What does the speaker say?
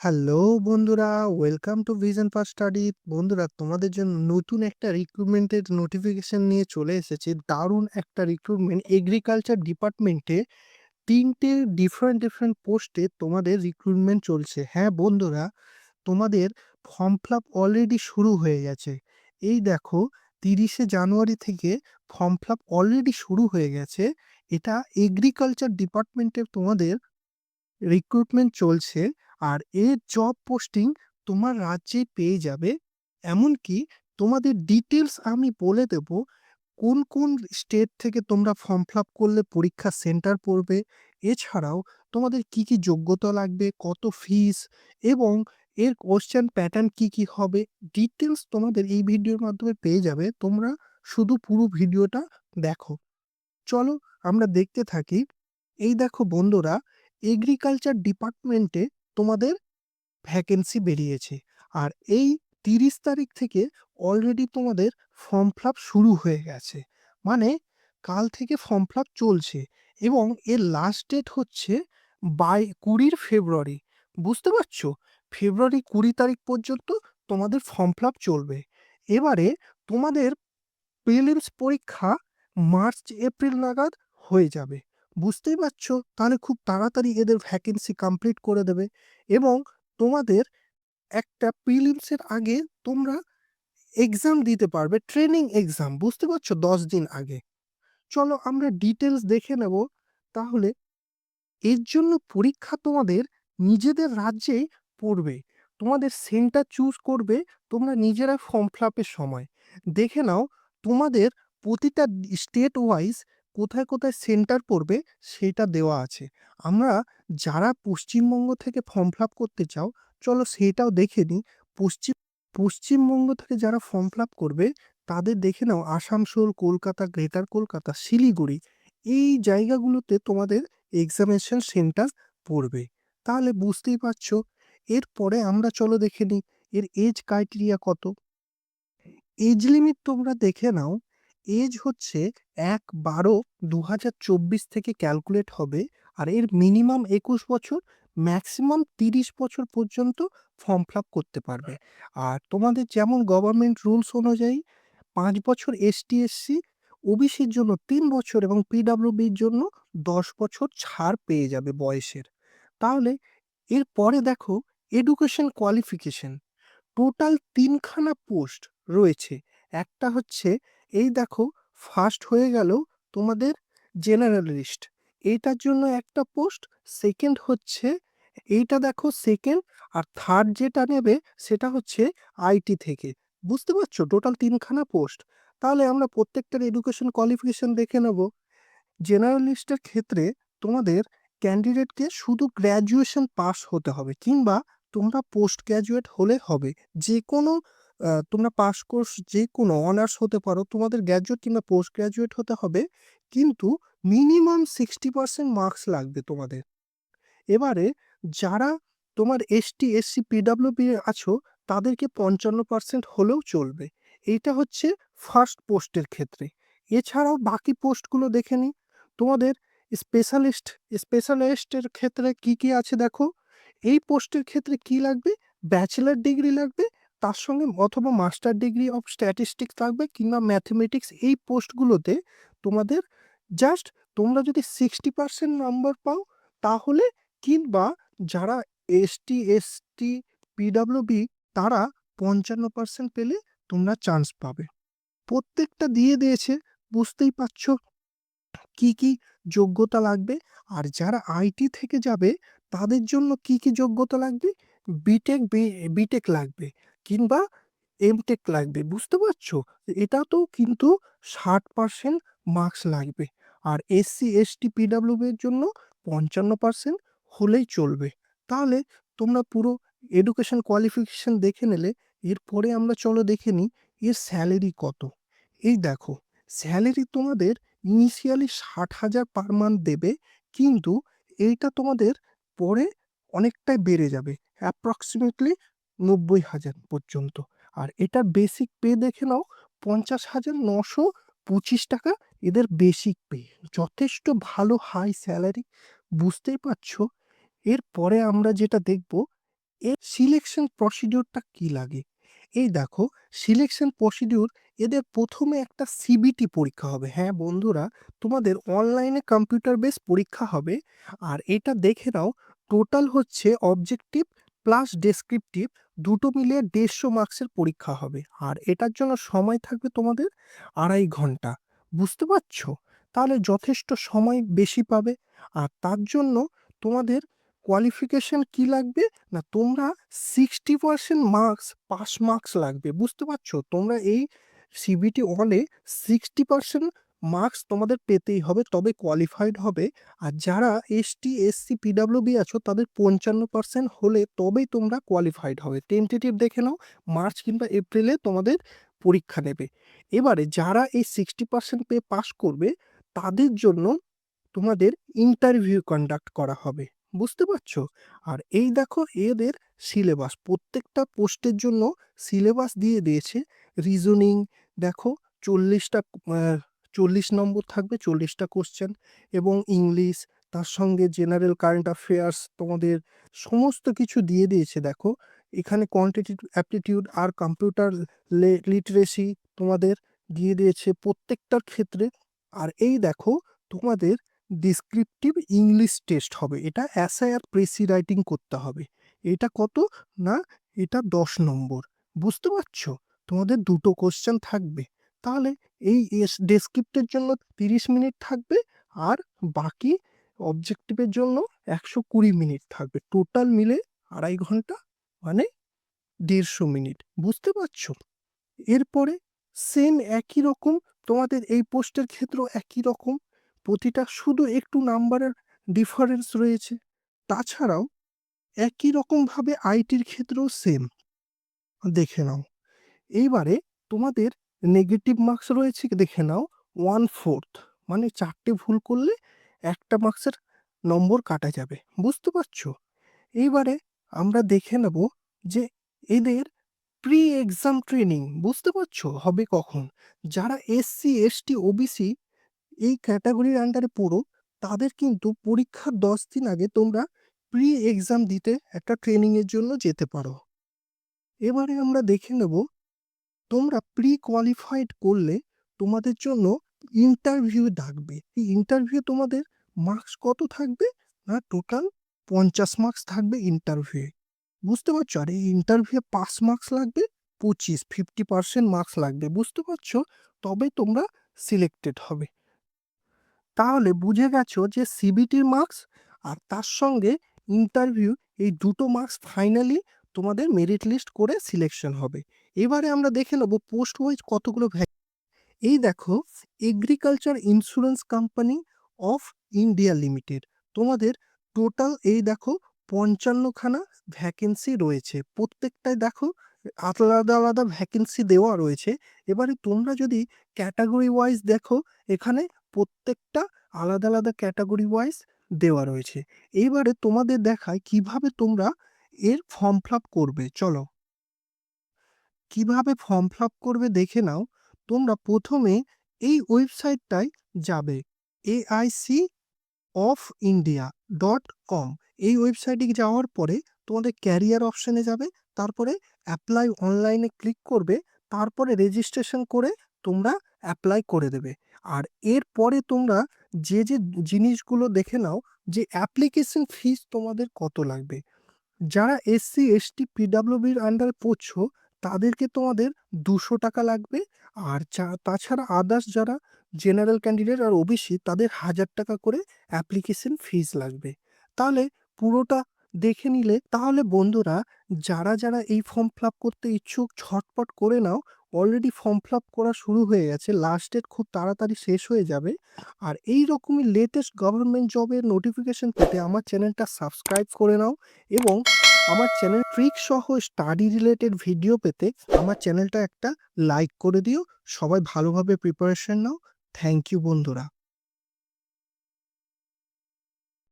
Hello বন্ধুরা, welcome to vision for study. বন্ধুরা তোমাদের জন্য নতুন একটা রিক্রুটমেন্টের নোটিফিকেশন নিয়ে চলে এসেছে দারুণ একটা রিক্রুটমেন্ট এগ্রিকালচার ডিপার্টমেন্টে তিনটে ডিফারেন্ট, ডিফারেন্ট পোস্টে তোমাদের রিক্রুটমেন্ট চলছে। হ্যাঁ বন্ধুরা, তোমাদের ফর্ম ফিল-আপ অলরেডি শুরু হয়ে গেছে। এই দেখো ৩০শে জানুয়ারি থেকে ফর্ম ফিল-আপ অলরেডি শুরু হয়ে গেছে। এটা এগ্রিকালচার ডিপার্টমেন্টে তোমাদের রিক্রুটমেন্ট চলছে। আর এর জব পোস্টিং তোমার রাজ্যেই পেয়ে যাবে। এমনকি তোমাদের ডিটেলস আমি বলে দেব। কোন, কোন স্টেট থেকে তোমরা ফর্ম ফিল-আপ করলে পরীক্ষার সেন্টার পড়বে। এছাড়াও তোমাদের কি, কি যোগ্যতা লাগবে, কত ফিস এবং এর কোয়েশ্চেন প্যাটার্ন কি, কি হবে। ডিটেলস তোমাদের এই ভিডিওর মাধ্যমে পেয়ে যাবে। তোমরা শুধু পুরো ভিডিওটা দেখো। চলো আমরা দেখতে থাকি। এই দেখো বন্ধুরা, এগ্রিকালচার ডিপার্টমেন্টে তোমাদের ভ্যাকেন্সি বেরিয়েছে। আর এই ৩০ তারিখ থেকে অলরেডি তোমাদের ফর্ম ফিল-আপ শুরু হয়ে গেছে। মানে কাল থেকে ফর্ম ফিল-আপ চলছে এবং এর লাস্ট ডেট হচ্ছে বাই ২০ ফেব্রুয়ারি। বুঝতে পারছ? ফেব্রুয়ারি ২০ তারিখ পর্যন্ত তোমাদের ফর্ম ফিল-আপ চলবে। এবারে তোমাদের প্রিলিমস পরীক্ষা মার্চ, এপ্রিল নাগাদ হয়ে যাবে। বুঝতেই পারছ? তাহলে খুব তাড়াতাড়ি এদের ভ্যাকেন্সি কমপ্লিট করে দেবে এবং তোমাদের একটা প্রিলিমসের আগে তোমরা এক্সাম দিতে পারবে। Training exam. বুঝতে পারছ? ১০ দিন আগে। চলো আমরা ডিটেলস দেখে নেব। তাহলে এর জন্য পরীক্ষা তোমাদের নিজেদের রাজ্যেই পড়বে। তোমাদের সেন্টার চুজ করবে তোমরা নিজেরা ফর্ম ফিল-আপের সময়। দেখে নাও তোমাদের প্রতিটা স্টেট ওয়াইজ কোথায়, কোথায় সেন্টার পড়বে সেটা দেওয়া আছে। আমরা যারা পশ্চিমবঙ্গ থেকে ফর্ম ফিল-আপ করতে চাও, চলো সেটাও দেখে নিই। পশ্চিম পশ্চিমবঙ্গ থেকে যারা ফর্ম ফিল-আপ করবে তাদের দেখে নাও আসানসোল, কলকাতা, গ্রেটার কলকাতা, শিলিগুড়ি এই জায়গাগুলোতে তোমাদের এক্সামিনেশন সেন্টার পড়বে। তাহলে বুঝতেই পারছ। এরপরে আমরা চলো দেখে নিই এর এজ ক্রাইটেরিয়া কত। এজ লিমিট তোমরা দেখে নাও। এজ হচ্ছে ১-১২-২০২৪ থেকে ক্যালকুলেট হবে। আর এর মিনিমাম ২১ বছর, ম্যাক্সিমাম ৩০ বছর পর্যন্ত ফর্ম ফিল-আপ করতে পারবে। আর তোমাদের যেমন গভর্নমেন্ট রুলস অনুযায়ী পাঁচ বছর এসটি, এসসি, ওবিসির জন্য তিন বছর এবং পিডব্লিউবির জন্য ১০ বছর ছাড় পেয়ে যাবে বয়সের। তাহলে এরপরে দেখো এডুকেশন কোয়ালিফিকেশন। টোটাল তিনখানা পোস্ট রয়েছে। একটা হচ্ছে এই দেখো ফার্স্ট হয়ে গেল তোমাদের জেনারেলিস্ট। এইটার জন্য একটা পোস্ট। সেকেন্ড হচ্ছে, এইটা দেখো সেকেন্ড আর থার্ড যেটা নেবে সেটা হচ্ছে আইটি থেকে। বুঝতে পারছ? টোটাল তিনখানা পোস্ট। তাহলে আমরা প্রত্যেকটার এডুকেশন কোয়ালিফিকেশন দেখে নেব। জেনারেলিস্টের ক্ষেত্রে তোমাদের ক্যান্ডিডেটকে শুধু গ্র্যাজুয়েশন পাস হতে হবে, কিংবা তোমরা পোস্ট গ্র্যাজুয়েট হলে হবে। যেকোনো আ তোমরা পাস কোর্স যে কোনো অনার্স হতে পারো। তোমাদের গ্র্যাজুয়েট কিংবা পোস্ট গ্র্যাজুয়েট হতে হবে। কিন্তু মিনিমাম 60% মার্কস লাগবে তোমাদের। এবারে যারা তোমার এসটি, এসসি, পিডব্লিউবি আছো তাদেরকে ৫৫% হলেও চলবে। এইটা হচ্ছে ফার্স্ট পোস্টের ক্ষেত্রে। এছাড়াও বাকি পোস্টগুলো দেখে নিই। তোমাদের স্পেশালিস্ট, স্পেশালিস্টের ক্ষেত্রে কি, কি আছে দেখো। এই পোস্টের ক্ষেত্রে কি লাগবে? ব্যাচেলার ডিগ্রি লাগবে। তার সঙ্গে অথবা মাস্টার ডিগ্রি অফ স্ট্যাটিস্টিক্স লাগবে কিংবা ম্যাথমেটিক্স এই পোস্টগুলোতে তোমাদের জাস্ট তোমরা যদি 60% নাম্বার পাও তাহলে কিংবা যারা এসটি, এসটি, পিডব্লিউবি তারা ৫৫% পেলে তোমরা চান্স পাবে। প্রত্যেকটা দিয়ে দিয়েছে। বুঝতেই পারছ কি, কি যোগ্যতা লাগবে। আর যারা আইটি থেকে যাবে তাদের জন্য কি, কি যোগ্যতা লাগবে? বিটেক, বিটেক লাগবে কিংবা এমটেক লাগবে। বুঝতে পারছ? এটাতেও কিন্তু ৬০% মার্কস লাগবে। আর এসসি, এসটি, পিডব্লিউবি এর জন্য ৫৫% হলেই চলবে। তাহলে তোমরা পুরো এডুকেশন কোয়ালিফিকেশন দেখে নিলে। এরপরে আমরা চলো দেখে নিই এর স্যালারি কত। এই দেখো স্যালারি তোমাদের ইনিশিয়ালি ৬০,০০০ পার মান্থ দেবে। কিন্তু এইটা তোমাদের পরে অনেকটাই বেড়ে যাবে। অ্যাপ্রক্সিমেটলি ৯০,০০০ পর্যন্ত। আর এটার বেসিক পে দেখে নাও ৫০,৯২৫ টাকা এদের বেসিক পে। যথেষ্ট ভালো হাই স্যালারি। বুঝতেই পারছ। এরপরে আমরা যেটা দেখব এর সিলেকশন প্রসিডিউরটা কি লাগে? এই দেখো সিলেকশন প্রসিডিউর এদের প্রথমে একটা সিবিটি পরীক্ষা হবে। হ্যাঁ বন্ধুরা, তোমাদের অনলাইনে কম্পিউটার বেস পরীক্ষা হবে। আর এটা দেখে নাও টোটাল হচ্ছে অবজেক্টিভ প্লাস ডেসক্রিপটিভ দুটো মিলিয়ে ১৫০ মার্কসের পরীক্ষা হবে। আর এটার জন্য সময় থাকবে তোমাদের ২.৫ ঘণ্টা। বুঝতে পারছ? তাহলে যথেষ্ট সময় বেশি পাবে। আর তার জন্য তোমাদের কোয়ালিফিকেশন কি লাগবে? না, তোমরা 60% মার্কস পাস মার্কস লাগবে। বুঝতে পারছ? তোমরা এই সিবিটি ওয়ানে 60% মার্কস তোমাদের পেতেই হবে তবে কোয়ালিফাইড হবে। আর যারা এসটি, এসসি, পিডব্লিউবি আছো তাদের ৫৫% হলে তবেই তোমরা কোয়ালিফাইড হবে। টেন্টেটিভ দেখে নাও মার্চ কিংবা এপ্রিলে তোমাদের পরীক্ষা নেবে। এবারে যারা এই 60% পেয়ে পাস করবে তাদের জন্য তোমাদের ইন্টারভিউ কন্ডাক্ট করা হবে। বুঝতে পারছ? আর এই দেখো এদের সিলেবাস প্রত্যেকটা পোস্টের জন্য সিলেবাস দিয়ে দিয়েছে। রিজনিং দেখো ৪০ ৪০ নম্বর থাকবে ৪০ টা কোয়েশ্চেন এবং ইংলিশ তার সঙ্গে জেনারেল কারেন্ট অ্যাফেয়ার্স তোমাদের সমস্ত কিছু দিয়ে দিয়েছে, দেখো। এখানে কোয়ান্টিটেটিভ অ্যাপটিটিউড আর কম্পিউটার লিটারেসি তোমাদের দিয়ে দিয়েছে প্রত্যেকটার ক্ষেত্রে। আর এই দেখো, তোমাদের ডেসক্রিপটিভ ইংলিশ টেস্ট হবে। এটা এসআই আর প্রেসি রাইটিং করতে হবে। এটা কত? না, এটা ১০ নম্বর। বুঝতে পারছ? তোমাদের দুটো কোশ্চেন থাকবে। তাহলে এই এস ডেসক্রিপ্টের জন্য ৩০ মিনিট থাকবে আর বাকি অবজেক্টিভের জন্য ১২০ মিনিট থাকবে। টোটাল মিলে ২.৫ ঘণ্টা মানে ১৫০ মিনিট। বুঝতে পারছ? এরপরে সেম একই রকম, তোমাদের এই পোস্টের ক্ষেত্রেও একই রকম। প্রতিটা শুধু একটু নাম্বারের ডিফারেন্স রয়েছে। তাছাড়াও একই রকমভাবে আইটির ক্ষেত্রেও সেম। দেখে নাও। এইবারে তোমাদের নেগেটিভ মার্কস রয়েছে দেখে নাও 1/4 মানে চারটে ভুল করলে একটা মার্কসের নম্বর কাটা যাবে। বুঝতে পারছ? এইবারে আমরা দেখে নেব যে এদের প্রি এক্সাম ট্রেনিং বুঝতে পারছ? হবে কখন? যারা এসসি, এসটি, ওবিসি এই ক্যাটাগরির আন্ডারে পড়ো তাদের কিন্তু পরীক্ষার ১০ দিন আগে তোমরা প্রি এক্সাম দিতে একটা ট্রেনিংয়ের জন্য যেতে পারো। এবারে আমরা দেখে নেব তোমরা প্রি কোয়ালিফাইড করলে তোমাদের জন্য ইন্টারভিউ ডাকবে। এই ইন্টারভিউ তোমাদের মার্কস কত থাকবে? না টোটাল ৫০ মার্কস থাকবে ইন্টারভিউয়ে। বুঝতে পারছ? আর এই ইন্টারভিউয়ে পাস মার্কস লাগবে ২৫ 50% মার্কস লাগবে। বুঝতে পারছ? তবে তোমরা সিলেক্টেড হবে। তাহলে বুঝে গেছো যে সিবিটির মার্কস আর তার সঙ্গে ইন্টারভিউ এই দুটো মার্কস ফাইনালি তোমাদের মেরিট লিস্ট করে সিলেকশন হবে। এবারে আমরা দেখে নেব পোস্ট ওয়াইজ কতগুলো এই দেখো agriculture insurance company of India limited. তোমাদের টোটাল এই দেখো ৫৫ খানা ভ্যাকেন্সি রয়েছে। প্রত্যেকটায় দেখো আলাদা, আলাদা ভ্যাকেন্সি দেওয়া রয়েছে। এবারে তোমরা যদি ক্যাটাগরি ওয়াইজ দেখো এখানে প্রত্যেকটা আলাদা, আলাদা ক্যাটাগরি ওয়াইজ দেওয়া রয়েছে। এবারে তোমাদের দেখায় কীভাবে তোমরা এর ফর্ম ফিল করবে। চলো। কীভাবে ফর্ম ফিল করবে দেখে নাও। তোমরা প্রথমে এই ওয়েবসাইটটায় যাবে। AIC of India dot com এই ওয়েবসাইটে যাওয়ার পরে তোমাদের ক্যারিয়ার অপশনে যাবে। তারপরে অ্যাপ্লাই অনলাইনে ক্লিক করবে। তারপরে রেজিস্ট্রেশন করে তোমরা অ্যাপ্লাই করে দেবে। আর এরপরে তোমরা যে, যে জিনিসগুলো দেখে নাও যে অ্যাপ্লিকেশন ফিস তোমাদের কত লাগবে। যারা এসসি, এসটি, পিডব্লিউবির আন্ডারে পড়ছো তাদেরকে তোমাদের দুশো টাকা লাগবে। আর তাছাড়া আদার্স যারা জেনারেল ক্যান্ডিডেট আর ওবিসি তাদের হাজার টাকা করে অ্যাপ্লিকেশন ফিজ লাগবে। তাহলে পুরোটা দেখে নিলে তাহলে বন্ধুরা যারা, যারা এই ফর্ম ফিল করতে ইচ্ছুক ছটপট করে নাও। অলরেডি ফর্ম ফিল করা শুরু হয়ে গেছে। লাস্ট ডেট খুব তাড়াতাড়ি শেষ হয়ে যাবে। আর এই রকমই লেটেস্ট গভর্নমেন্ট জবের নোটিফিকেশন পেতে আমার চ্যানেলটা সাবস্ক্রাইব করে নাও এবং আমার চ্যানেল ট্রিক সহ স্টাডি রিলেটেড ভিডিও পেতে আমার চ্যানেলটা একটা লাইক করে দিও। সবাই ভালোভাবে প্রিপারেশন নাও। থ্যাংক ইউ বন্ধুরা।